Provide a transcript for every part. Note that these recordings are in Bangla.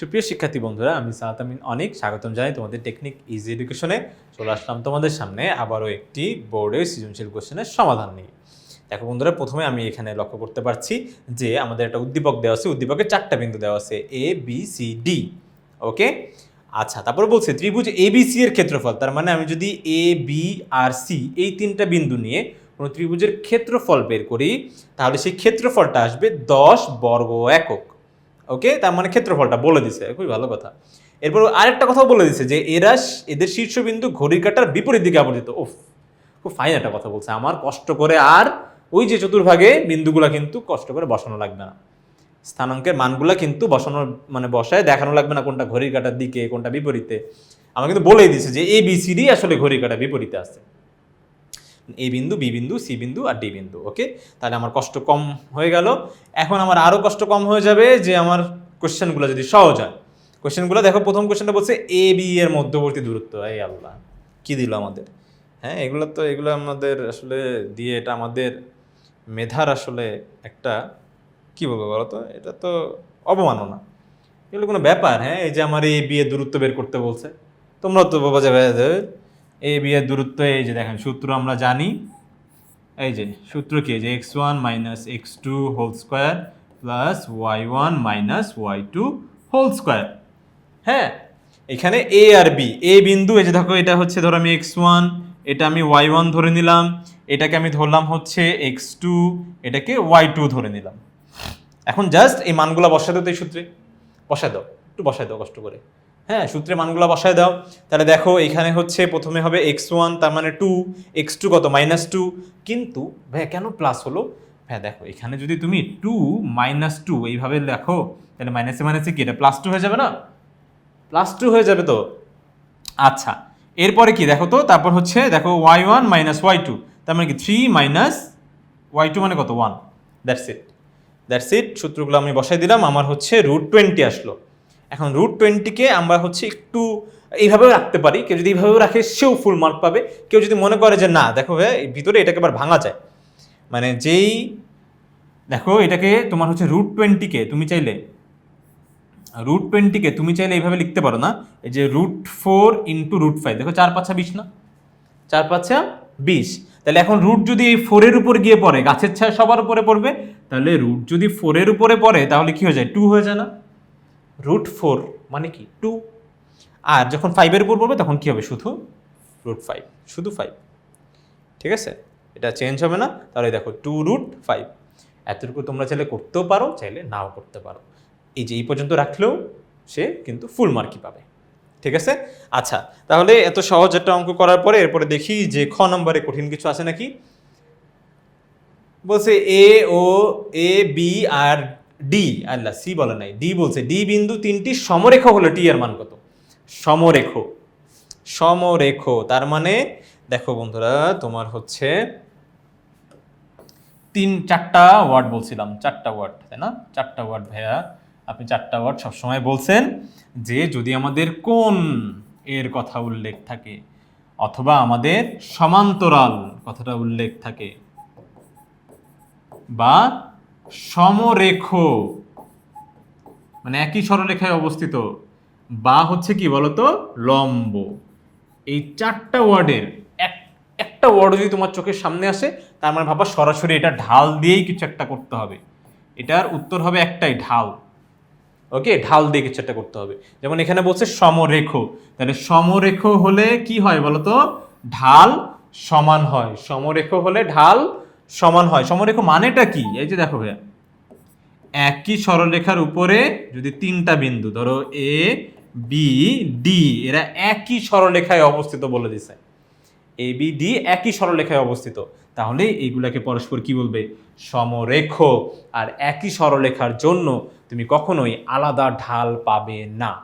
সুপ্রিয় শিক্ষার্থী বন্ধুরা, আমি সাহাত আমিন অনেক, স্বাগতম জানাই তোমাদের টেকনিক ইজি এডুকেশনে চলে আসলাম তোমাদের সামনে আবারও একটি বোর্ডের সৃজনশীল কোশ্চেনের সমাধান নিয়ে। দেখো বন্ধুরা, প্রথমে আমি এখানে লক্ষ্য করতে পারছি যে আমাদের একটা উদ্দীপক দেওয়া আছে, উদ্দীপকের চারটা বিন্দু দেওয়া আছে A B C D okay আচ্ছা তারপর বলছে ত্রিভুজ এ বি সি এর ক্ষেত্রফল, তার মানে আমি যদি এ বি আর সি এই তিনটা বিন্দু নিয়ে কোনো ত্রিভুজের ক্ষেত্রফল বের করি, তাহলে সেই ক্ষেত্রফলটা আসবে দশ বর্গ একক। ওকে তার মানে ক্ষেত্রফলটা বলে দিছে। খুবই ভালো কথা। এরপর আরেকটা কথা বলে দিছে যে, এরা এদের শীর্ষবিন্দু ঘড়ির কাটার বিপরীত দিকে আবর্তিত। ওফ খুব ফাইন একটা কথা বলছে। আমার কষ্ট করে আর ওই যে চতুর্ভাগে বিন্দুগুলা কিন্তু কষ্ট করে বসানো লাগবে না। স্থানাঙ্কের মানগুলা কিন্তু বসানোর মানে বসায় দেখানো লাগবে না কোনটা ঘড়ির কাটার দিকে, কোনটা বিপরীতে। আমার কিন্তু বলেই দিছে যে এ বি সি ডি আসলে ঘড়ির কাটার বিপরীতে আছে। এ বিন্দু, বি বিন্দু, সি বিন্দু আর ডি বিন্দু ওকে তাহলে আমার কষ্ট কম হয়ে গেল। এখন আমার আরও কষ্ট কম হয়ে যাবে যে আমার কোশ্চেনগুলো যদি সহজ হয়। কোশ্চেনগুলো দেখো, প্রথম কোশ্চেনটা বলছে এ, বি এর মধ্যবর্তী দূরত্ব। এই আল্লাহ, কী দিল আমাদের? হ্যাঁ এগুলো তো, এগুলো আমাদের আসলে দিয়ে এটা আমাদের মেধার আসলে একটা, কি বলব বলো তো এটা তো অবমাননা। এগুলো কোনো ব্যাপার হ্যাঁ? এই যে আমার এই বিয়ের দূরত্ব বের করতে বলছে। তোমরা তো বাবা যাবে এই বিয়ের দূরত্ব, এই যে দেখেন, সূত্র আমরা জানি, এই যে, সূত্র কি যে x one minus x two whole square plus y one minus y two whole square হ্যাঁ? এখানে এ আর বি এ বিন্দু, এই যে দেখো, এটা হচ্ছে, ধরো আমি এক্স ওয়ান এটা আমি ওয়াই ওয়ান ধরে নিলাম, এটাকে আমি ধরলাম হচ্ছে এক্স টু এটাকে ওয়াই টু ধরে নিলাম। এখন জাস্ট এই মানগুলো দাও তো এই সূত্রে। বসায় দাও, একটু বসায় দাও, কষ্ট করে। হ্যাঁ সূত্রে মানগুলো বসায় দাও। তাহলে দেখো, এখানে হচ্ছে প্রথমে হবে এক্স ওয়ান তার মানে টু এক্স টু কত? মাইনাস টু কিন্তু ভাই কেন প্লাস হলো? হ্যাঁ দেখো, এখানে যদি তুমি টু মাইনাস টু এইভাবে লেখো তাহলে মাইনাসে মাইনাসে কি? এটা প্লাস টু হয়ে যাবে না? প্লাস টু হয়ে যাবে তো? আচ্ছা এরপরে কি? দেখো তো, তারপর হচ্ছে, দেখো y one minus y two তার মানে কি? থ্রি মাইনাস ওয়াই টু মানে কত? One that's it that's it সূত্রগুলো আমি বসাই দিলাম, আমার হচ্ছে রুট টোয়েন্টি আসলো। এখন রুট টোয়েন্টিকে আমরা হচ্ছে একটু এইভাবেও রাখতে পারি। কেউ যদি এইভাবেও রাখে, সেও ফুল মার্ক পাবে। কেউ যদি মনে করে যে না, দেখো ভাই ভিতরে এটাকে আবার ভাঙা যায়। মানে যেই, দেখো এটাকে তোমার হচ্ছে রুট টোয়েন্টিকে তুমি চাইলে রুট টোয়েন্টিকে তুমি চাইলে এইভাবে লিখতে পারো না। এই যে root four into root five দেখো চার পাঁচা বিশ না? চার পাঁচা বিশ। তাহলে এখন রুট যদি এই ফোরের উপর গিয়ে পড়ে, গাছের ছায়া সবার উপরে পড়বে, তাহলে রুট যদি ফোরের উপরে পড়ে, তাহলে কি হয়ে যায়? টু হয়ে যায় না? রুট ফোর মানে কি? টু আর যখন ফাইভের উপর পড়বে, তখন কি হবে? শুধু রুট ফাইভ শুধু ফাইভ ঠিক আছে? এটা চেঞ্জ হবে না। তাহলে দেখো টু রুট ফাইভ এতটুকু তোমরা চাইলে করতেও পারো, চাইলে নাও করতে পারো। এই যে এই পর্যন্ত রাখলেও সে কিন্তু ফুল মার্কই পাবে। ঠিক আছে? আচ্ছা তাহলে এত সহজ একটা অঙ্ক করার পরে এরপরে দেখি যে খ নম্বরে কঠিন কিছু আছে নাকি? বলছে এ, ও, এ, বি, আর ডি আল্লাহ সি বলে নাই ডি বলছে ডি বিন্দু তিনটি সমরেখ হলো টি এর মান কত? সমরেখ সমরেখ তার মানে দেখো বন্ধুরা, তোমার হচ্ছে তিন, চারটা ওয়ার্ড বলছিলাম, চারটা ওয়ার্ড, তাই না? চারটা ওয়ার্ড, ভাইয়া, আপনি চারটা ওয়ার্ড সবসময় বলছেন যে যদি আমাদের কোন এর কথা উল্লেখ থাকে, অথবা আমাদের সমান্তরাল কথাটা উল্লেখ থাকে, বা সমরেখ। মানে একই সরলরেখায় অবস্থিত। বা হচ্ছে কি বলতো? লম্ব। এই চারটা ওয়ার্ডের এক, একটা ওয়ার্ড যদি তোমার চোখের সামনে আসে, তার মানে ভাবা সরাসরি এটা ঢাল দিয়েই কিছু একটা করতে হবে। এটার উত্তর হবে একটাই, ঢাল। ওকে? ঢাল দিয়ে কিছু একটা করতে হবে। যেমন এখানে বলছে সমরেখ। তাহলে সমরেখ হলে কি হয় বলতো? ঢাল সমান হয়। সমরেখ হলে ঢাল সমান হয়। সমরেখ মানেটা কি? এই যে দেখো ভাইয়া। একই সরলরেখার উপরে যদি তিনটা বিন্দু, ধরো এ বি ডি এরা একই সরলরেখায় অবস্থিত বলে দিছে। এ বি ডি একই সরলরেখায় অবস্থিত। তাহলে এইগুলাকে পরস্পর কি বলবে? সমরেখ। আর একই সরলরেখার জন্য তুমি কখনোই আলাদা ঢাল পাবে না।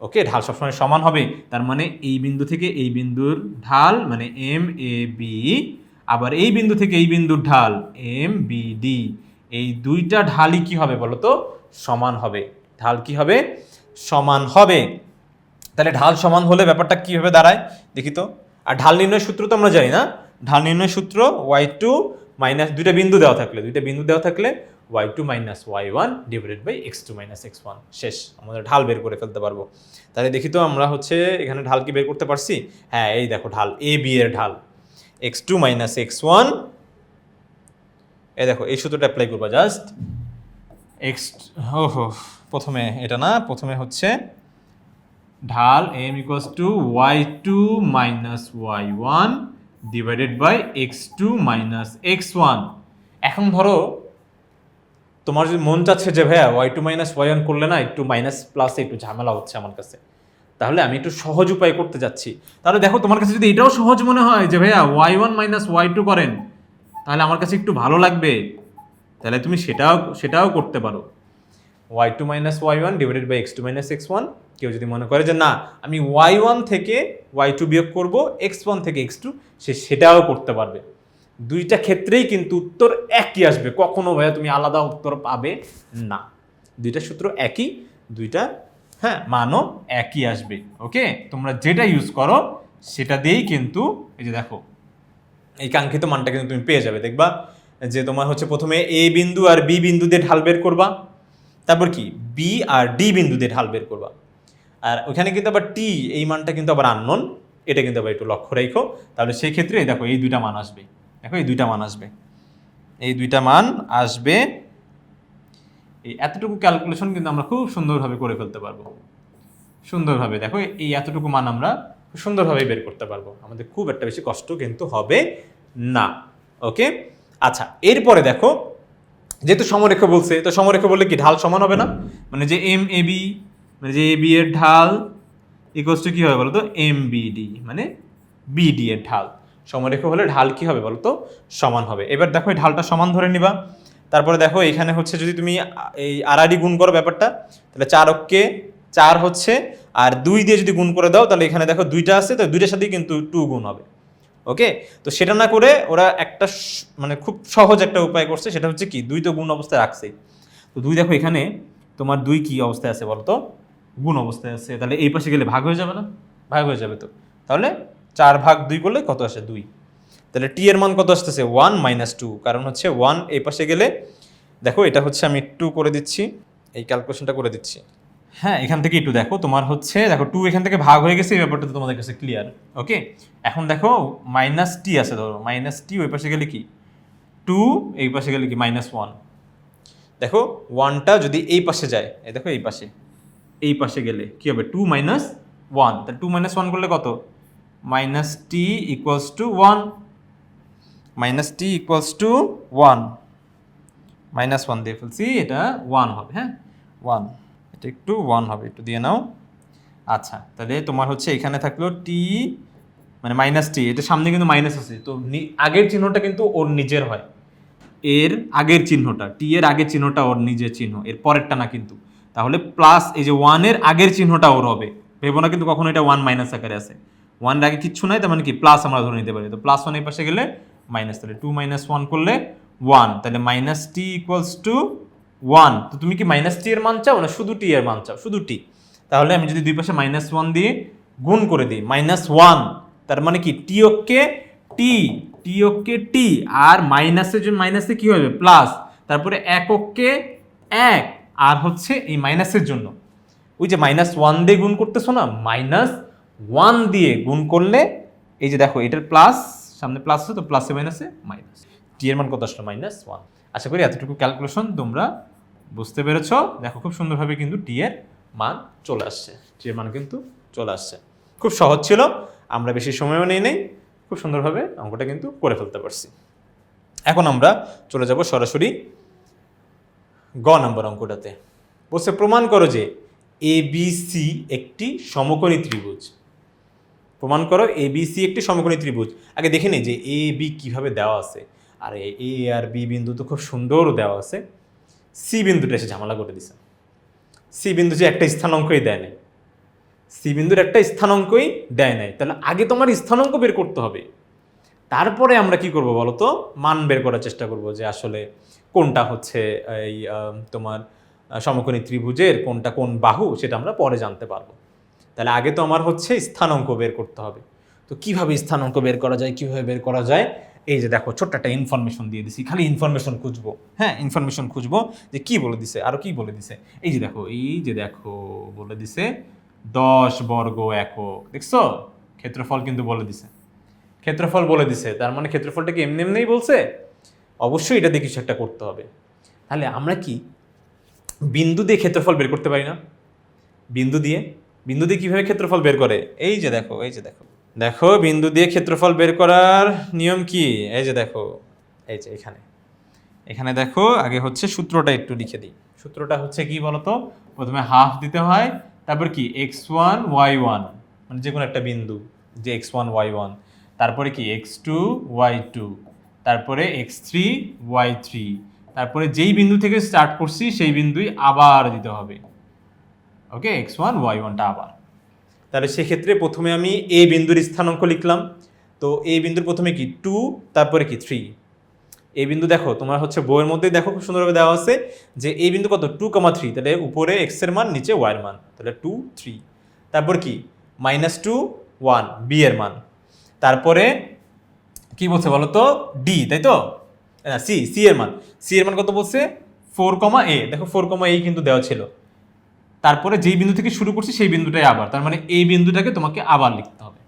ওকে? ঢাল সবসময় সমান হবে। তার মানে এই বিন্দু থেকে এই বিন্দুর ঢাল মানে এম এ বি আবার এই বিন্দু থেকে এই বিন্দুর ঢাল এম বি ডি এই দুইটা ঢালই কি হবে বলো তো সমান হবে। ঢাল কি হবে? সমান হবে। তাহলে ঢাল সমান হলে ব্যাপারটা কীভাবে দাঁড়ায়, দেখি তো। আর ঢাল নির্ণয় সূত্র তো আমরা জানি না। ঢাল নির্ণয় সূত্র ওয়াই টু মাইনাস দুইটা বিন্দু দেওয়া থাকলে, দুইটা বিন্দু দেওয়া থাকলে y two minus y one divided by x two minus x one শেষ, আমাদের ঢাল বের করে ফেলতে পারব। তাহলে দেখি তো আমরা হচ্ছে এখানে ঢাল কি বের করতে পারছি? হ্যাঁ এই দেখো ঢাল এ বি এর ঢাল। X two minus x one এই দেখো, এই সূত্রটা অ্যাপ্লাই করবা জাস্ট এক্স ও হো প্রথমে এটা না, প্রথমে হচ্ছে ঢাল m equals to y two minus y one divided by x two minus x one এখন ধরো, তোমার যদি মন চাচ্ছে যে, ভাইয়া y two minus y one করলে না, একটু মাইনাস প্লাসে একটু ঝামেলা হচ্ছে আমার কাছে। তাহলে আমি একটু সহজ উপায় করতে যাচ্ছি। তাহলে দেখো, তোমার কাছে যদি এটাও সহজ মনে হয় যে, ভাইয়া y one minus y two করেন, তাহলে আমার কাছে একটু ভালো লাগবে। তাহলে তুমি সেটাও সেটাও করতে পারো। Y two minus y one divided by x two minus x one কেউ যদি মনে করে যে, না, আমি ওয়াই ওয়ান থেকে ওয়াই টু বিয়োগ করব এক্স ওয়ান থেকে এক্স টু সে সেটাও করতে পারবে। দুইটা ক্ষেত্রেই কিন্তু উত্তর একই আসবে। কখনো, ভাইয়া, তুমি আলাদা উত্তর পাবে না। দুইটা সূত্র একই, দুইটা হ্যাঁ মানও একই আসবে ওকে তোমরা যেটা ইউজ করো, সেটা দিয়েই কিন্তু, এই যে দেখো, এই কাঙ্ক্ষিত মানটা কিন্তু তুমি পেয়ে যাবে, দেখবা যে তোমার হচ্ছে প্রথমে এ বিন্দু আর বি বিন্দু দিয়ে ঢাল বের করবা, তারপর কি? বি আর ডি বিন্দু দিয়ে ঢাল বের করবা। আর ওখানে কিন্তু আবার টি এই মানটা কিন্তু আবার আননোন এটা কিন্তু আবার একটু লক্ষ্য রেখো। তাহলে সেই ক্ষেত্রে দেখো, এই দুইটা মান আসবে, দেখো, এই দুইটা মান আসবে, এই দুইটা মান আসবে এই এতটুকু ক্যালকুলেশন কিন্তু আমরা খুব সুন্দরভাবে করে ফেলতে পারব। সুন্দরভাবে, দেখো, এই এতটুকু মান আমরা সুন্দরভাবে বের করতে পারব। আমাদের খুব একটা বেশি কষ্ট কিন্তু হবে না ওকে আচ্ছা এরপরে দেখো, যেহেতু সমরেখা বলছে, তো সমরেখা বললে কি ঢাল সমান হবে না? মানে যে এম এ বি মানে যে এ বি এর ঢাল ইকোয়াস টু কী হবে বলো তো? এম বিডি মানে বিডি এর ঢাল। সমরেখা হলে ঢাল কি হবে বলো তো? সমান হবে। এবার দেখো, এই ঢালটা সমান ধরে নিবা। তারপরে দেখো, এখানে হচ্ছে যদি তুমি এই আড়াআড়ি গুণ করো ব্যাপারটা, তাহলে চার অক্ষে চার হচ্ছে, আর দুই দিয়ে যদি গুণ করে দাও, তাহলে এখানে দেখো দুইটা আছে, তো দুইটার সাথেই কিন্তু টু গুণ হবে। ওকে? তো সেটা না করে ওরা একটা মানে খুব সহজ একটা উপায় করছে, সেটা হচ্ছে কি, দুই তো গুণ অবস্থায় রাখছেই তো দুই দেখো এখানে, তোমার দুই কি অবস্থায় আছে বলো তো গুণ অবস্থায় আছে, তাহলে এই পাশে গেলে ভাগ হয়ে যাবে না? ভাগ হয়ে যাবে তো। তাহলে চার ভাগ দুই করলে কত আসে? দুই। তাহলে টি এর মান কত আসতেছে? ওয়ান মাইনাস টু কারণ হচ্ছে ওয়ান এই পাশে গেলে, দেখো এটা হচ্ছে আমি টু করে দিচ্ছি, এই ক্যালকুলেশনটা করে দিচ্ছি। হ্যাঁ এখান থেকে একটু দেখো, তোমার হচ্ছে, দেখো টু এখান থেকে ভাগ হয়ে গেছে, এই ব্যাপারটা তোমাদের কাছে ক্লিয়ার ওকে এখন দেখো মাইনাস টি আছে ধরো মাইনাস টি ওই পাশে গেলে কি? টু এই পাশে গেলে কি? মাইনাস ওয়ান দেখো ওয়ানটা যদি এই পাশে যায়, এই দেখো এই পাশে এই পাশে গেলে কি হবে? টু মাইনাস ওয়ান তাহলে টু মাইনাস ওয়ান করলে কত? Minus t equals to one minus t equals to one minus one দিয়ে ফেলছি, এটা ওয়ান হবে হ্যাঁ? ওয়ান এটা একটু ওয়ান হবে, একটু দিয়ে নাও। আচ্ছা তাহলে তোমার হচ্ছে এখানে থাকল টি মানে মাইনাস টি এটা সামনে কিন্তু মাইনাস আছে, তো আগের চিহ্নটা কিন্তু ওর নিজের হয়। এর আগের চিহ্নটা টি এর আগের চিহ্নটা ওর নিজের চিহ্ন, এর পরেরটা না কিন্তু। তাহলে প্লাস এই যে ওয়ানের আগের চিহ্নটা ওর হবে। ভেবো না কিন্তু কখনো এটা ওয়ান মাইনাস আকারে আছে। ওয়ানের আগে কিচ্ছু নাই, তার মানে কি? প্লাস আমরা ধরে নিতে পারি। তো প্লাস ওয়ান এই পাশে গেলে মাইনাস তাহলে টু মাইনাস ওয়ান করলে ওয়ান তাহলে minus t equals to one তো তুমি কি মাইনাস টি এর মান চাও না শুধু টি এর মান চাও? শুধু টি তাহলে আমি যদি দুই পাশে মাইনাস ওয়ান দিয়ে গুণ করে দিই মাইনাস ওয়ান তার মানে কি? টি ওকে টি টি ওকে টি আর মাইনাসের জন্য মাইনাসে কি হবে? প্লাস তারপরে এককে এক, আর হচ্ছে এই মাইনাসের জন্য। ওই যে মাইনাস ওয়ান দিয়ে গুণ করতেছো না মাইনাস ওয়ান দিয়ে গুণ করলে, এই যে দেখো, এটার প্লাস সামনে প্লাস আছে তো প্লাসে মাইনাসে মাইনাস টি এর মান কত আসলো? মাইনাস ওয়ান আশা করি এতটুকু ক্যালকুলেশন তোমরা বুঝতে পেরেছ। দেখো, খুব সুন্দরভাবে কিন্তু টি এর মান চলে আসছে। টি এর মান কিন্তু চলে আসছে। খুব সহজ ছিল। আমরা বেশি সময়ও নেই নেই। খুব সুন্দরভাবে অঙ্কটা কিন্তু করে ফেলতে পারছি। এখন আমরা চলে যাব সরাসরি গ নম্বর অঙ্কটাতে। বলছে, প্রমাণ করো যে এ বি সি একটি সমকোণী ত্রিভুজ। প্রমাণ করো এ বি সি একটি সমকোণী ত্রিভুজ। আগে দেখে নিই যে এ বি কীভাবে দেওয়া আছে। আর এ আর বি বিন্দু তো খুব সুন্দর দেওয়া আছে। সি বিন্দুটা এসে ঝামেলা করে দিছে। সি বিন্দু যে একটা স্থানাঙ্কই দেয় নাই। সি বিন্দুর একটা স্থানাঙ্কই দেয় নাই। তাহলে আগে তোমার স্থানাঙ্ক বের করতে হবে। তারপরে আমরা কি করব বলো তো? মান বের করার চেষ্টা করব যে আসলে কোনটা হচ্ছে এই তোমার সমকোণী ত্রিভুজের কোনটা কোন বাহু সেটা আমরা পরে জানতে পারব। তাহলে আগে তো আমার হচ্ছে স্থানাঙ্ক বের করতে হবে। তো কীভাবে স্থানাঙ্ক বের করা যায়, কীভাবে বের করা যায়? এই যে দেখো, ছোট্ট একটা ইনফরমেশন দিয়ে দিছি। খালি ইনফরমেশন খুঁজবো। হ্যাঁ ইনফরমেশন খুঁজবো যে কি বলে দিছে, আরও কি বলে দিছে। এই যে দেখো, এই যে দেখো, বলে দিছে, দশ বর্গ একক। দেখছ? ক্ষেত্রফল কিন্তু বলে দিছে। ক্ষেত্রফল বলে দিছে। তার মানে ক্ষেত্রফলটা কি এমনি এমনিই বলছে? অবশ্যই এটা দিয়ে কিছু একটা করতে হবে। তাহলে আমরা কি বিন্দু দিয়ে ক্ষেত্রফল বের করতে পারি না? বিন্দু দিয়ে বিন্দু দিয়ে কীভাবে ক্ষেত্রফল বের করে? এই যে দেখো, এই যে দেখো। দেখো, বিন্দু দিয়ে ক্ষেত্রফল বের করার নিয়ম কি? এই যে দেখো, এই যে এখানে। এখানে দেখো, আগে হচ্ছে সূত্রটা একটু লিখে দিই। সূত্রটা হচ্ছে কি বলতো? প্রথমে হাফ দিতে হয়, তারপর কি? এক্স ওয়ান ওয়াই ওয়ান মানে যে কোনো একটা বিন্দু, যে এক্স ওয়ান ওয়াই ওয়ান তারপরে কি? এক্স টু ওয়াই টু তারপরে এক্স থ্রি ওয়াই থ্রি তারপরে যেই বিন্দু থেকে স্টার্ট করছি, সেই বিন্দুই আবার দিতে হবে। ওকে এক্স ওয়ান ওয়াই ওয়ানটা আবার। তাহলে সেক্ষেত্রে প্রথমে আমি এ বিন্দুর স্থানাঙ্ক লিখলাম। তো এ বিন্দুর প্রথমে কি টু তারপরে কি থ্রি এই বিন্দু দেখো, তোমার হচ্ছে বইয়ের মধ্যে দেখো, খুব সুন্দরভাবে দেওয়া আছে যে এই বিন্দু কত? টু কমা থ্রি তাহলে উপরে এক্সের মান, নিচে ওয়াই মান। তাহলে টু থ্রি তারপর কি? মাইনাস টু ওয়ান বি এর মান। তারপরে কি বলছে বলো তো ডি তাই তো? সি সি এর মান। সি এর মান কত বলছে? ফোর কমা এ দেখো ফোর কমা এ কিন্তু দেওয়া ছিল। তারপরে যেই বিন্দু থেকে শুরু করছি সেই বিন্দুটাই আবার। তার মানে এই বিন্দুটাকে তোমাকে আবার লিখতে হবে।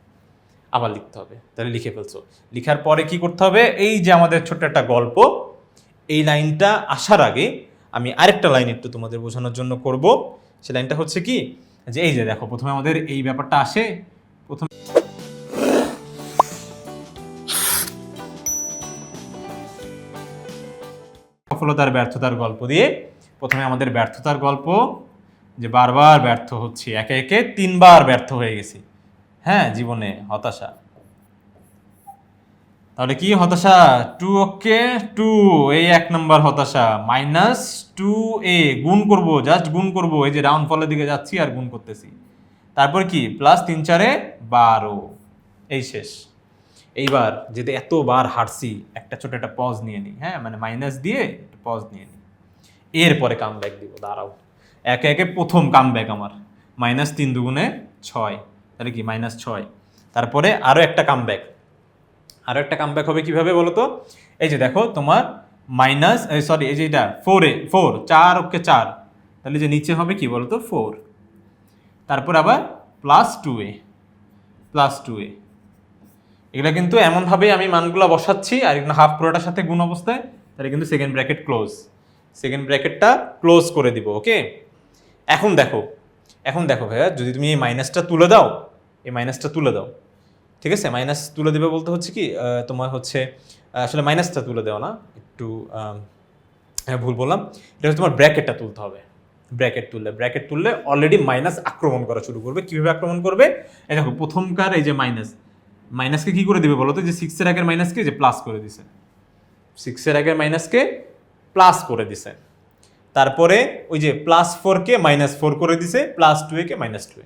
আবার লিখতে হবে। তাহলে লিখে ফেলছো। লিখার পরে কি করতে হবে? এই যে আমাদের ছোট্ট একটা গল্প, এই লাইনটা আসার আগে আমি আরেকটা লাইন একটু তোমাদের বোঝানোর জন্য করব। সে লাইনটা হচ্ছে কি? যে এই যে দেখো, প্রথমে আমাদের এই ব্যাপারটা আসে। প্রথম সফলতার ব্যর্থতার গল্প দিয়ে প্রথমে আমাদের ব্যর্থতার গল্প যে বারবার ব্যর্থ হচ্ছি, একে একে তিনবার ব্যর্থ হয়ে গেছি। হ্যাঁ জীবনে হতাশা। তাহলে কি হতাশা? টু ওকে, টু এই এক নম্বর হতাশা। মাইনাস টু এ, গুণ করব, জাস্ট গুণ করব। এই যে রাউন্ড ফলের দিকে যাচ্ছি আর গুণ করতেছি। তারপর কি? প্লাস তিন চারে বারো। এই শেষ। এইবার যদি এতবার হারছি, একটা ছোট একটা পজ নিয়ে নিই। হ্যাঁ মানে মাইনাস দিয়ে একটা পজ নিয়ে নিই। এরপরে কাম ব্যাক দিব, দাঁড়াও। একে একে প্রথম কাম ব্যাক আমার। মাইনাস তিন দুগুণে ছয়। তাহলে কি? মাইনাস ছয়। তারপরে আরও একটা কাম ব্যাক আরও একটা কাম ব্যাক হবে কীভাবে বলো তো এই যে দেখো, তোমার মাইনাস সরি এই যে এটা ফোরে ফোর চার ওকে চার। তাহলে যে নিচে হবে কি বলো তো ফোর তারপর আবার plus two A plus two A এগুলো কিন্তু এমনভাবেই আমি মানগুলো বসাচ্ছি, আর এখানে হাফ পুরোটার সাথে গুণ অবস্থায়, তাহলে কিন্তু সেকেন্ড ব্র্যাকেট ক্লোজ সেকেন্ড ব্র্যাকেটটা ক্লোজ করে দিব ওকে এখন দেখো এখন দেখো ভাইয়া, যদি তুমি এই মাইনাসটা তুলে দাও, এই মাইনাসটা তুলে দাও, ঠিক আছে? মাইনাস তুলে দেবে বলতে হচ্ছে কি তোমার হচ্ছে আসলে মাইনাসটা তুলে দেও না, একটু হ্যাঁ ভুল বললাম, এটা হচ্ছে তোমার ব্র্যাকেটটা তুলতে হবে ব্র্যাকেট তুললে ব্র্যাকেট তুললে অলরেডি মাইনাস আক্রমণ করা শুরু করবে, কীভাবে আক্রমণ করবে? এই দেখো, প্রথমকার এই যে মাইনাস মাইনাসকে কী করে দিবে বলো তো? যে সিক্সের আগের মাইনাসকে যে প্লাস করে দিছে সিক্সের আগের মাইনাসকে প্লাস করে দিছে। তারপরে ওই যে প্লাস ফোরকে মাইনাস ফোর করে দিছে plus two minus two A.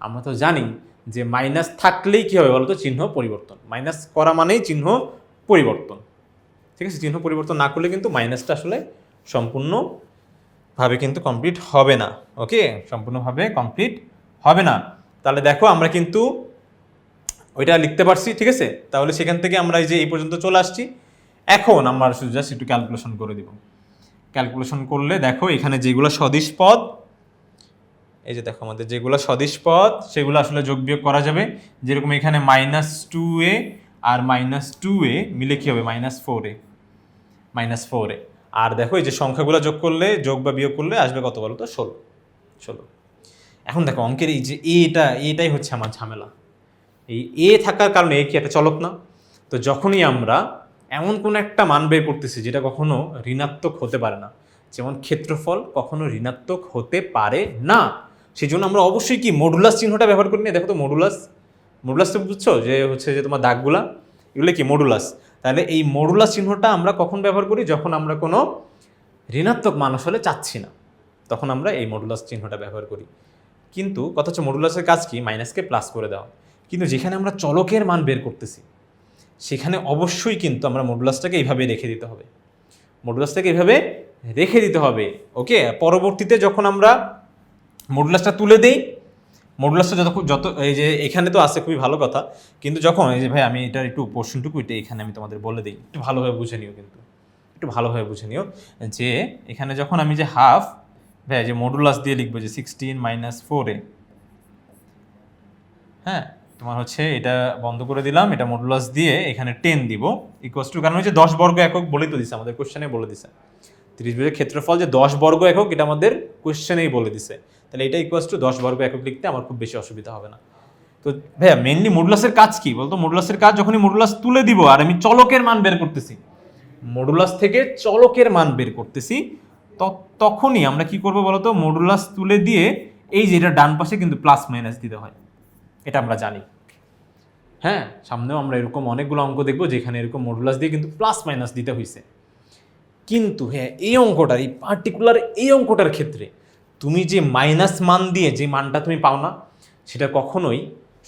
আমরা তো জানি যে মাইনাস থাকলেই কী হবে বলতো? চিহ্ন পরিবর্তন। মাইনাস করা মানেই চিহ্ন পরিবর্তন। ঠিক আছে? চিহ্ন পরিবর্তন না করলে কিন্তু মাইনাসটা আসলে সম্পূর্ণভাবে কিন্তু কমপ্লিট হবে না। ওকে? সম্পূর্ণভাবে কমপ্লিট হবে না। তাহলে দেখো, আমরা কিন্তু ওইটা লিখতে পারছি, ঠিক আছে? তাহলে সেখান থেকে আমরা এই যে এই পর্যন্ত চলে আসছি। এখন আমরা জাস্ট একটু ক্যালকুলেশন করে দিব। ক্যালকুলেশন করলে দেখো এখানে যেগুলো সদিশ পদ, এই যে দেখো আমাদের যেগুলো সদিশ পদ, সেগুলো আসলে যোগ বিয়োগ করা যাবে। যেরকম এখানে মাইনাস টু এ আর মাইনাস টু এ মিলে কী হবে? Minus four A minus four A আর দেখো এই যে সংখ্যাগুলো যোগ করলে, যোগ বা বিয়োগ করলে আসবে কত বলো তো? ষোলো ষোলো। এখন দেখো অঙ্কের এই যে এটা এটাই হচ্ছে আমার ঝামেলা। এই এ থাকার কারণে এ কি? একটা চলক না। তো যখনই আমরা এমন কোনো একটা মান বের করতেছি যেটা কখনো ঋণাত্মক হতে পারে না। যেমন ক্ষেত্রফল কখনো ঋণাত্মক হতে পারে না। সেই জন্য আমরা অবশ্যই কি মডুলাস চিহ্নটা ব্যবহার করি না? দেখো তো মডুলাস মডুলাস তো বুঝছ? যে হচ্ছে যে তোমার দাগগুলা, এগুলো কি মডুলাস তাহলে এই মডুলাস চিহ্নটা আমরা কখন ব্যবহার করি? যখন আমরা কোনো ঋণাত্মক মান আসলে চাচ্ছি না, তখন আমরা এই মডুলাস চিহ্নটা ব্যবহার করি। কিন্তু কথা হচ্ছে মডুলাসের কাজ কি? মাইনাসকে প্লাস করে দেওয়া। কিন্তু যেখানে আমরা চলকের মান বের করতেছি সেখানে অবশ্যই কিন্তু আমরা মডুলাসটাকে এইভাবে রেখে দিতে হবে। মডুলাসটাকে এইভাবে রেখে দিতে হবে ওকে পরবর্তীতে যখন আমরা মডুলাসটা তুলে দেই মডুলাসটা যত যত, এই যে এখানে তো আছে খুবই ভালো কথা, কিন্তু যখন, এই যে ভাই আমি এটার একটু পোর্শনটুকু এটা এখানে আমি তোমাদের বলে দিই, একটু ভালোভাবে বুঝে নিও কিন্তু, একটু ভালোভাবে বুঝে নিও যে এখানে যখন আমি যে হাফ ভাই যে মডুলাস দিয়ে লিখব যে সিক্সটিন মাইনাস ফোরে হ্যাঁ? তোমার হচ্ছে এটা বন্ধ করে দিলাম, এটা মডুলাস দিয়ে এখানে টেন দিব। ইকুয়াস টু কারণ হচ্ছে দশ বর্গ একক বলেই তো দিছে, আমাদের কোশ্চেনে বলে দিছে। তিরিশ বর্গের ক্ষেত্রফল যে দশ বর্গ একক, এটা আমাদের কোশ্চেনেই বলে দিছে। তাহলে এটা ইকুয়াস টু দশ বর্গ একক লিখতে আমার খুব বেশি অসুবিধা হবে না। তো ভাইয়া মেনলি মডুলাসের কাজ কি? বলতো মডুলাসের কাজ যখনই মডুলাস তুলে দিব, আর আমি চলকের মান বের করতেছি মডুলাস থেকে চলকের মান বের করতেছি তখনই আমরা কি করব বলতো? মডুলাস তুলে দিয়ে এই যে এটা ডান পাশে কিন্তু প্লাস মাইনাস দিতে হয়। এটা আমরা জানি। হ্যাঁ সামনেও আমরা এরকম অনেকগুলো অঙ্ক দেখব যেখানে এরকম মডুলাস দিয়ে কিন্তু প্লাস মাইনাস দিতে হয়েছে কিন্তু হ্যাঁ এই অঙ্কটার, এই পার্টিকুলার এই অঙ্কটার ক্ষেত্রে তুমি যে মাইনাস মান দিয়ে যে মানটা তুমি পাও না, সেটা কখনোই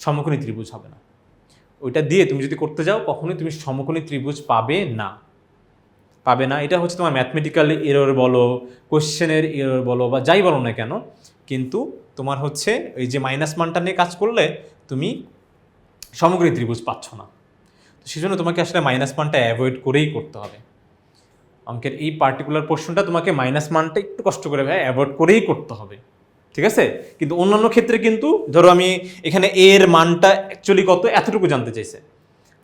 সমকোণী ত্রিভুজ হবে না। ওইটা দিয়ে তুমি যদি করতে যাও, কখনোই তুমি সমকোণী ত্রিভুজ পাবে না। পাবে না, এটা হচ্ছে তোমার ম্যাথমেটিক্যাল এরর বলো কোশ্চেনের এরর বলো, বা যাই বলো না কেন কিন্তু তোমার হচ্ছে এই যে মাইনাস মানটা নিয়ে কাজ করলে তুমি সমগ্রী ত্রিভুজ পাচ্ছ না। তো সেই জন্য তোমাকে আসলে মাইনাস মানটা অ্যাভয়েড করেই করতে হবে। অঙ্কের এই পার্টিকুলার পোর্শনটা তোমাকে মাইনাস মানটা একটু কষ্ট করে ভাই অ্যাভয়েড করেই করতে হবে। ঠিক আছে? কিন্তু অন্যান্য ক্ষেত্রে কিন্তু ধরো আমি এখানে এর মানটা অ্যাকচুয়ালি কত এতটুকু জানতে চাইছে।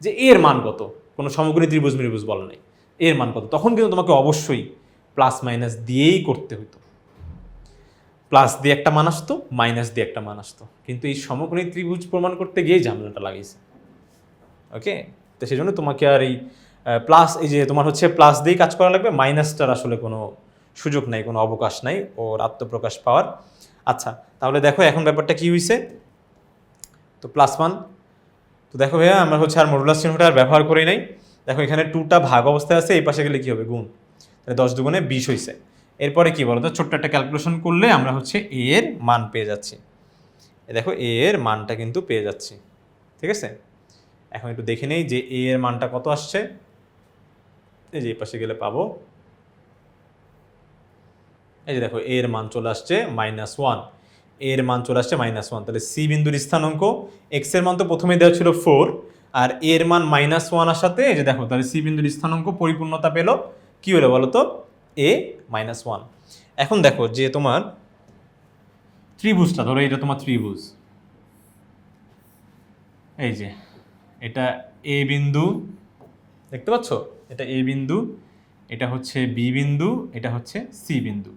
যে এর মান কত? কোনো সমগ্রী ত্রিভুজ ত্রিভুজ বলা নেই। এর মান কত? তখন কিন্তু তোমাকে অবশ্যই প্লাস মাইনাস দিয়েই করতে হতো প্লাস দিয়ে একটা মান আসতো মাইনাস দিয়ে একটা মান আসতো কিন্তু এই সমকোণী ত্রিভুজ প্রমাণ করতে গিয়েই ঝামেলাটা লাগিয়েছে। ওকে? তো সেই জন্য তোমাকে আর এই প্লাস এই যে তোমার হচ্ছে প্লাস দিয়েই কাজ করা লাগবে, মাইনাসটার আসলে কোনো সুযোগ নাই, কোনো অবকাশ নাই, ওর আত্মপ্রকাশ পাওয়ার। আচ্ছা তাহলে দেখো এখন ব্যাপারটা কি হয়েছে তো প্লাস ওয়ান। তো দেখো ভাইয়া, আমরা হচ্ছে আর মডুলাস চিহ্নটা আর ব্যবহার করি নাই। দেখো এখানে টুটা ভাগ অবস্থায় আছে, এই পাশে গেলে কী হবে? গুণ। তাহলে দশ দুগুণে বিশ হয়েছে এরপরে কি বলো তো ছোট্ট একটা ক্যালকুলেশন করলে আমরা হচ্ছে এ এর মান পেয়ে যাচ্ছি। দেখো এ এর মানটা কিন্তু পেয়ে যাচ্ছি। ঠিক আছে? এখন একটু দেখে নেই যে এ এর মানটা কত আসছে। এই যে এই পাশে গেলে পাবো। এই যে দেখো এর মান চলে আসছে মাইনাস ওয়ানের মান চলে আসছে মাইনাস ওয়ান তাহলে সি বিন্দুর স্থানাঙ্ক এক্সের মান তো প্রথমে দেওয়া ছিল ফোর আর এর মান মাইনাস ওয়ান আসাতে, এই যে দেখো, তাহলে সি বিন্দুর স্থানাঙ্ক পরিপূর্ণতা পেল। কি হলো বলো তো এ মাইনাস ওয়ান এখন দেখো যে তোমার ত্রিভুজটা, ধরো এটা তোমার ত্রিভুজ। এই যে, এটা এ বিন্দু, দেখতে পাচ্ছ? এটা এ বিন্দু, এটা হচ্ছে বি বিন্দু, এটা হচ্ছে সি বিন্দু।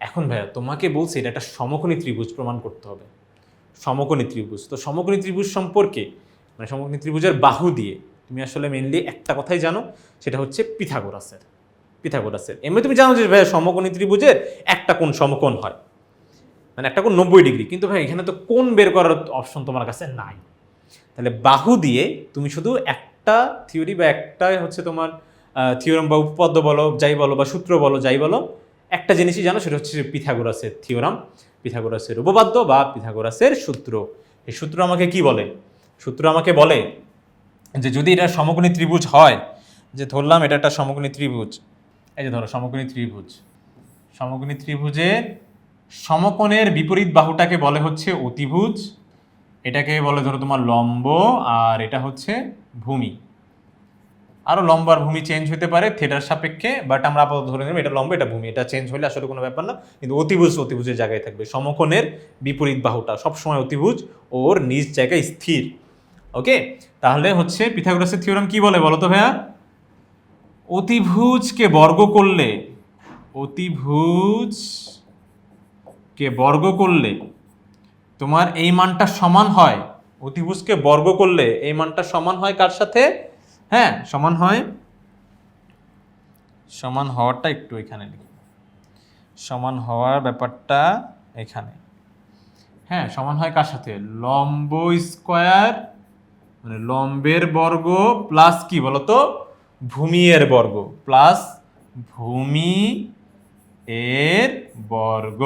এখন ভাইয়া, তোমাকে বলছে এটা একটা সমকোণী ত্রিভুজ প্রমাণ করতে হবে। সমকোণী ত্রিভুজ। তো সমকোণী ত্রিভুজ সম্পর্কে মানে সমকোণী ত্রিভুজের বাহু দিয়ে, তুমি আসলে মেনলি একটা কথাই জানো, সেটা হচ্ছে পিথাগোরাসের। পিথাগোরাসের এমনি তুমি জানো যে ভাই সমকোণী ত্রিভুজের একটা কোণ সমকোণ হয়। মানে একটা কোণ নব্বই ডিগ্রি। কিন্তু ভাই এখানে তো কোণ বের করার অপশন তোমার কাছে নাই। তাহলে বাহু দিয়ে তুমি শুধু একটা থিওরি বা একটাই হচ্ছে তোমার থিওরাম বা উপপাদ্য বলো, যাই বলো বা সূত্র বলো, যাই বলো, একটা জিনিসই জানো, সেটা হচ্ছে পিথাগোরাসের থিওরাম পিথাগোরাসের উপপাদ্য বা পিথাগোরাসের সূত্র। এই সূত্র আমাকে কি বলে? সূত্র আমাকে বলে যে যদি এটা সমকোণী ত্রিভুজ হয়, যে ধরলাম এটা একটা সমকোণী ত্রিভুজ এই যে ধরো সমকোণী ত্রিভুজ। সমকোণী ত্রিভুজের সমকোণের বিপরীত বাহুটাকে বলে হচ্ছে অতিভুজ। এটাকে বলে ধরো তোমার লম্ব আর এটা হচ্ছে ভূমি। আরও লম্ব আর ভূমি চেঞ্জ হতে পারে থিয়েটার সাপেক্ষে বাট আমরা আপাতত ধরে নেব এটা লম্ব, এটা ভূমি। এটা চেঞ্জ হলে আসলে কোনো ব্যাপার না, কিন্তু অতিভুজ অতিভুজের জায়গায় থাকবে। সমকোণের বিপরীত বাহুটা সবসময় অতিভুজ, ওর নিজ জায়গায় স্থির। ওকে তাহলে হচ্ছে পিথাগোরাসের থিওরাম কি বলে বলো তো ভাইয়া? অতিভুজকে বর্গ করলে অতিভুজকে বর্গ করলে, তোমার এই মানটা সমান হয়, অতিভুজকে বর্গ করলে এই মানটা সমান হয় কার সাথে? হ্যাঁ সমান হয়, সমান হওয়াটা একটু এখানে লিখি সমান হওয়ার ব্যাপারটা এখানে। হ্যাঁ সমান হয় কার সাথে? লম্ব স্কোয়ার মানে লম্বের বর্গ প্লাস কি বলতো? ভূমি এর বর্গ প্লাস ভূমি এর বর্গ।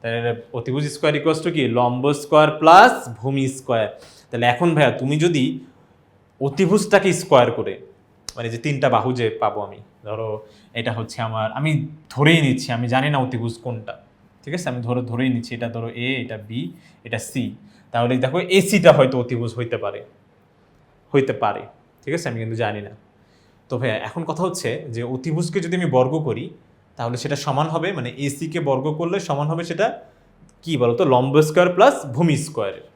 তাহলে অতিভুজ স্কোয়ার ইকুয়াস টু কি? লম্ব স্কোয়ার প্লাস ভূমি স্কোয়ার তাহলে এখন ভাইয়া তুমি যদি অতিভুজটাকে স্কোয়ার করে মানে যে তিনটা বাহু যে পাবো আমি, ধরো এটা হচ্ছে আমার, আমি ধরেই নিচ্ছি, আমি জানি না অতিভুজ কোনটা, ঠিক আছে? আমি ধরো ধরেই নিচ্ছি, এটা ধরো এ এটা বি এটা সি তাহলে দেখো এসিটা হয়তো অতিভুজ হইতে পারে হইতে পারে, ঠিক আছে? আমি কিন্তু জানি না। তো ভাইয়া, এখন কথা হচ্ছে যে অতিভুজকে যদি আমি বর্গ করি, তাহলে সেটা সমান হবে মানে এসিকে বর্গ করলে সমান হবে সেটা কি বলতো? লম্ব স্কোয়ার প্লাস ভূমি স্কোয়ারের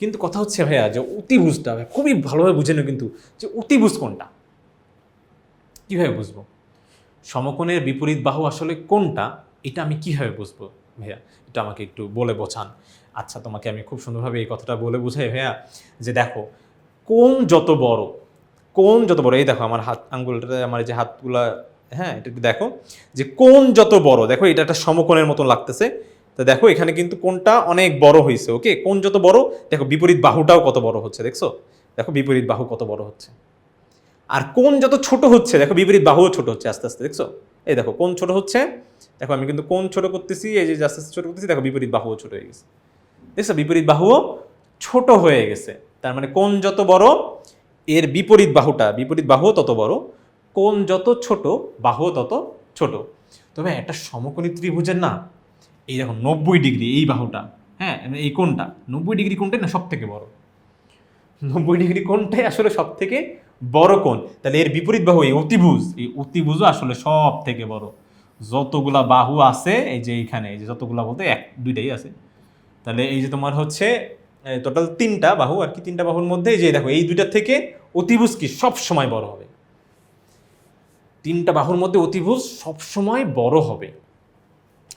কিন্তু কথা হচ্ছে ভাইয়া যে অতিভুজটা খুবই ভালোভাবে বুঝে কিন্তু যে অতিভুজ কোনটা? কীভাবে বুঝব? সমকোণের বিপরীত বাহু আসলে কোনটা? এটা আমি কীভাবে বুঝব, ভাইয়া? এটা আমাকে একটু বলে বোঝান। আচ্ছা তোমাকে আমি খুব সুন্দরভাবে এই কথাটা বলে বোঝাই, ভাইয়া, যে দেখো কোন যত বড় কোন যত বড়, এই দেখো আমার হাত, আঙ্গুলটা, আমার যে হাতগুলা হ্যাঁ এটা দেখো, যে কোন যত বড়, দেখো এটা একটা সমকোণের মতন লাগতেছে। তো দেখো এখানে কিন্তু কোনটা অনেক বড় হয়েছে ওকে? কোন যত বড়, দেখো বিপরীত বাহুটাও কত বড় হচ্ছে, দেখছ? দেখো বিপরীত বাহু কত বড় হচ্ছে। আর কোন যত ছোট হচ্ছে, দেখো বিপরীত বাহুও ছোট হচ্ছে আস্তে আস্তে, দেখছ? এই দেখো কোন ছোট হচ্ছে, দেখো আমি কিন্তু কোন ছোট করতেছি, এই যে আস্তে আস্তে ছোট করতেছি, দেখো বিপরীত বাহুও ছোট হয়ে গেছে। দেখছ? বিপরীত বাহুও ছোট হয়ে গেছে। তার মানে কোন যত বড় এর বিপরীত বাহুটা, বিপরীত বাহুও তত বড় কোন যত ছোট বাহু তত ছোট। তবে একটা সমকোণী ত্রিভুজের না, এই দেখো নব্বই ডিগ্রি এই বাহুটা হ্যাঁ এই কোনটা নব্বই ডিগ্রি কোনটাই না সব থেকে বড়? নব্বই ডিগ্রি কোনটাই আসলে সব থেকে বড় কোণ। তাহলে এর বিপরীত বাহু এই অতিভুজ, এই অতিভুজও আসলে সব থেকে বড়। যতগুলা বাহু আছে, এই যে এইখানে, এই যে যতগুলা বলতে এক, দুইটাই আছে। তাহলে এই যে তোমার হচ্ছে টোটাল তিনটা বাহু আর কি, তিনটা বাহুর মধ্যে যে দেখো, এই দুইটা থেকে অতিভুজ কি? সব সময় বড় হবে। তিনটা বাহুর মধ্যে অতিভুজ সব সময় বড় হবে।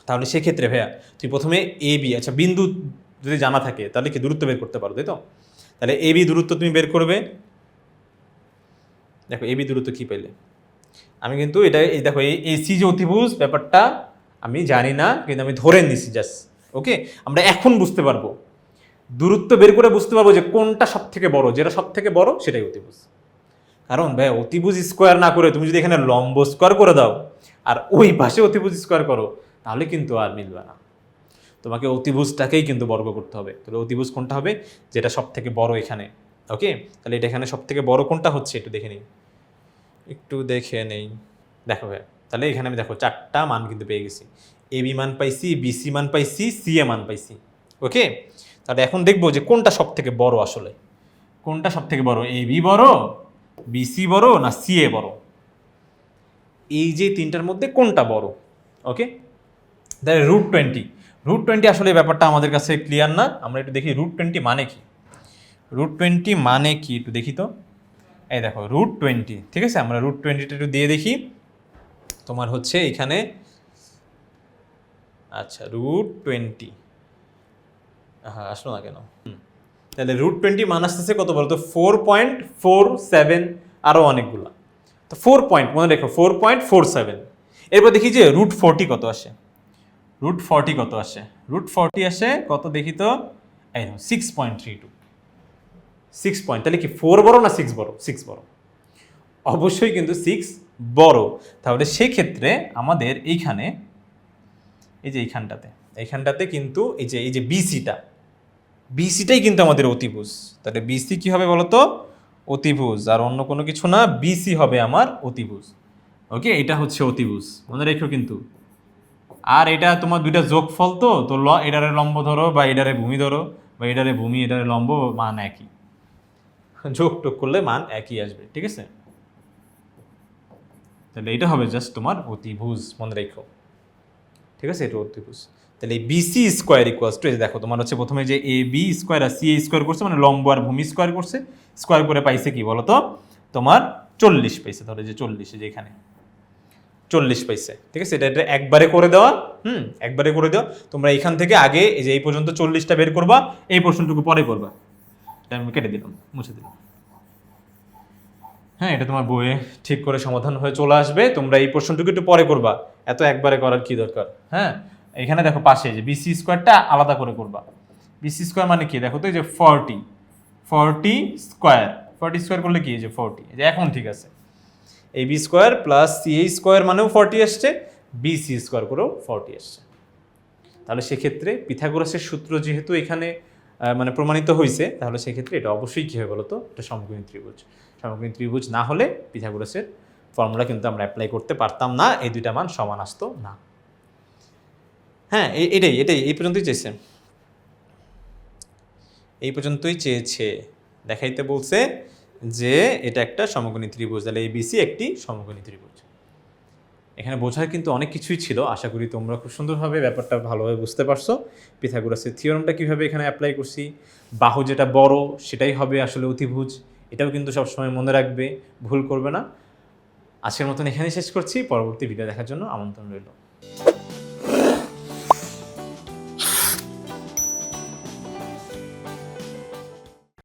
তাহলে সেক্ষেত্রে ভাইয়া, তুই প্রথমে এ, বি আচ্ছা বিন্দু যদি জানা থাকে, তাহলে কি দূরত্ব বের করতে পারো, তাই তো? তাহলে এ, বি দূরত্ব তুমি বের করবে। দেখো, এ, বি দূরত্ব কী পেলে আমি কিন্তু এটা, এই দেখো, এই এসি যে অতিভুজ, ব্যাপারটা আমি জানি না, কিন্তু আমি ধরে নিছি জাস্ট ওকে আমরা এখন বুঝতে পারব। দূরত্ব বের করে বুঝতে পারব যে কোনটা সব থেকে বড়। যেটা সব থেকে বড়, সেটাই অতিভুজ। কারণ ভাই, অতিভুজ স্কোয়ার না করে তুমি যদি এখানে লম্ব স্কোয়ার করে দাও, আর ওই পাশে অতিভুজ স্কোয়ার করো, তাহলে কিন্তু আর মিলবে না। তোমাকে অতিভুজটাকেই কিন্তু বর্গ করতে হবে। তাহলে অতিভুজ কোনটা হবে? যেটা সব থেকে বড় এখানে। ওকে? তাহলে এটা এখানে সব থেকে বড় কোনটা হচ্ছে? একটু দেখে নিই। একটু দেখে নেই। দেখো ভাই, তাহলে এখানে আমি দেখো চারটা মান কিন্তু পেয়ে গেছি। এ বি মান পাইছি বিসি মান পাইছি সি এ মান পাইছি। ওকে? তাহলে এখন দেখব যে কোনটা সব থেকে বড় আসলে। কোনটা সব থেকে বড়? এ বি বড় বিসি বড় না সি এ বড়? এই যে তিনটার মধ্যে কোনটা বড়? ওকে তাহলে রুট টোয়েন্টি রুট টোয়েন্টি আসলে ব্যাপারটা আমাদের কাছে ক্লিয়ার না। আমরা একটু দেখি রুট টোয়েন্টি মানে কি? রুট টোয়েন্টি মানে কি? একটু দেখি তো। এই দেখো রুট টোয়েন্টি ঠিক আছে? আমরা রুট টোয়েন্টিটা একটু দিয়ে দেখি। তোমার হচ্ছে এখানে আচ্ছা রুট টোয়েন্টি হ্যাঁ আসলো না কেন। তাহলে রুট টোয়েন্টি মান আসতেছে কত বলতো? ফোর পয়েন্ট ফোর সেভেন আরও অনেকগুলো। তো ফোর পয়েন্ট মনে রেখো ফোর পয়েন্ট ফোর সেভেন এরপর দেখি যে রুট ফোরটি কত আসে? রুট ফর্টি কত আসে? রুট ফর্টি আসে কত দেখি তো? এই six point three two six point তাহলে কি ফোর বড় না সিক্স বড়? সিক্স বড়। অবশ্যই কিন্তু সিক্স বড়। তাহলে সেক্ষেত্রে আমাদের এইখানে, এই যে এইখানটাতে এইখানটাতে কিন্তু এই যে এই যে বিসিটা বিসিটাই কিন্তু আমাদের অতিভুজ। তাহলে বিসি কি হবে বলতো? অতিভুজ। আর অন্য কোনো কিছু না বিসি হবে আমার অতিভুজ। ওকে এটা হচ্ছে অতিভুজ। মনে রেখো কিন্তু। আর এটা তোমার দুইটা যোগফল তো তো ল, এটারে লম্ব ধরো বা এটারে ভূমি ধরো, বা এটারে ভূমি, এটারে লম্ব মান একই। যোগ টোক করলে মান একই আসবে, ঠিক আছে? তাহলে এটা হবে জাস্ট তোমার অতিভুজ, মনে রেখো। ঠিক আছে? এটা অতিভুজ। তাহলে এই বিসি স্কোয়ার ইকুয়ালস টু দেখো, তোমার হচ্ছে প্রথমে যে এ বি স্কোয়ার আর সি এ স্কোয়ার করছে মানে লম্ব আর ভূমি স্কোয়ার করছে। স্কোয়ার করে পাইছে কি বলো তো তোমার চল্লিশ পাইছে, ধরো যে চল্লিশ যে এখানে। চল্লিশ পাইছে, ঠিক আছে? এটা এটা একবারে করে দেওয়া, হুম, একবারে করে দেওয়া। তোমরা এখান থেকে আগে এই যে এই পর্যন্ত চল্লিশটা বের করবা, এই পোর্শনটুকু পরে করবা। এটা আমি কেটে দিলাম, মুছে দিলাম। হ্যাঁ এটা তোমার বইয়ে ঠিক করে সমাধান হয়ে চলে আসবে। তোমরা এই পোর্শনটুকু একটু পরে করবা, এত একবারে করার কি দরকার? হ্যাঁ এখানে দেখো পাশে যে বিসি স্কোয়ারটা আলাদা করে করবা। বিসি স্কোয়ার মানে কি? দেখো তো এই যে forty forty square forty square করলে কি? এই যে ফর্টি যে এখন ঠিক আছে। এই B square plus C A square মানেও ফর্টি আসছে বি সি স্কোয়ার করেও ফর্টি আসছে তাহলে সেক্ষেত্রে পিথাগোরাসের সূত্র যেহেতু এখানে মানে প্রমাণিত হয়েছে তাহলে সেক্ষেত্রে এটা অবশ্যই কী হবে বলতো? এটা সমকোণী ত্রিভুজ। সমকোণী ত্রিভুজ না হলে পিথাগোরাসের ফর্মুলা কিন্তু আমরা অ্যাপ্লাই করতে পারতাম না, এই দুইটা মান সমান আসতো না। হ্যাঁ এটাই এটাই, এই পর্যন্তই চেয়েছে। এই পর্যন্তই চেয়েছে। দেখাইতে বলছে যে এটা একটা সমকোণী ত্রিভুজ, তাহলে এবিসি একটি সমকোণী ত্রিভুজ। এখানে বোঝার কিন্তু অনেক কিছুই ছিল। আশা করি তোমরা খুব সুন্দরভাবে ব্যাপারটা ভালোভাবে বুঝতে পারছ। পিথাগোরাসের থিওরামটা কীভাবে এখানে অ্যাপ্লাই করছি, বাহু যেটা বড়, সেটাই হবে আসলে অতিভুজ, এটাও কিন্তু সবসময় মনে রাখবে, ভুল করবে না। আজকের মতন এখানেই শেষ করছি। পরবর্তী ভিডিও দেখার জন্য আমন্ত্রণ রইল।